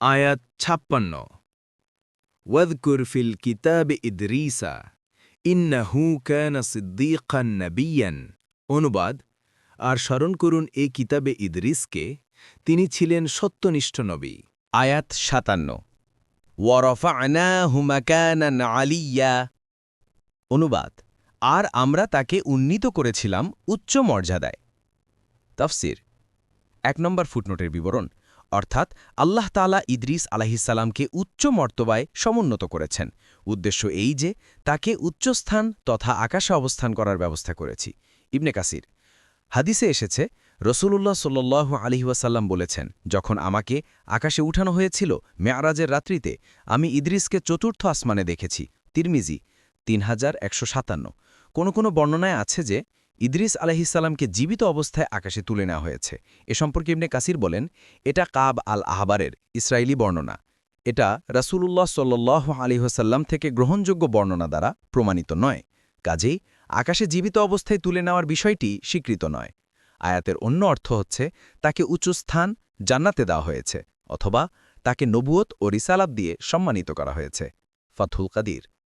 আয়াত ছাপ্পান্ন। ওয়াদকুর ফিল কিতাব ইদরিসা, ইন্নাহু কানা সিদ্দিকান নবিয়ান। অনুবাদ, আর স্মরণ করুন এ কিতাবে ইদরিসকে, তিনি ছিলেন সত্যনিষ্ঠ নবী। আয়াত সাতান্ন। ওয়ারফা'নাহু মাকানান আলিয়্যা অনুবাদ, আর আমরা তাকে উন্নীত করেছিলাম উচ্চ মর্যাদায়। তফসির, এক নম্বর ফুটনোটের বিবরণ অর্থাৎ আল্লাহ তালা ইদ্রিস আলাহিসাল্লামকে উচ্চ মর্তবায় সমুন্নত করেছেন। উদ্দেশ্য এই যে, তাকে উচ্চস্থান তথা আকাশে অবস্থান করার ব্যবস্থা করেছি। ইবনে কাসির। হাদিসে এসেছে, রসুলুল্লাহ সাল্লু আলিহাসাল্লাম বলেছেন, যখন আমাকে আকাশে উঠানো হয়েছিল মেয়ারাজের রাত্রিতে, আমি ইদ্রিসকে চতুর্থ আসমানে দেখেছি। তিরমিজি, তিন হাজার একশো সাতান্ন। কোনো কোনো বর্ণনায় আছে যে ইদ্রিস আলহিসাল্লামকে জীবিত অবস্থায় আকাশে তুলে নেওয়া হয়েছে। এ সম্পর্কে ইবনে কাসির বলেন, এটা কাব আল আহবারের ইসরায়েলি বর্ণনা। এটা রাসূলুল্লাহ সাল্লাহ আলিহাসাল্লাম থেকে গ্রহণযোগ্য বর্ণনা দ্বারা প্রমাণিত নয়। কাজেই আকাশে জীবিত অবস্থায় তুলে নেওয়ার বিষয়টি স্বীকৃত নয়। আয়াতের অন্য অর্থ হচ্ছে, তাকে উঁচু স্থান জান্নাতে দেওয়া হয়েছে, অথবা তাকে নবুয়ত ও রিসালাত দিয়ে সম্মানিত করা হয়েছে। ফাথুল কাদির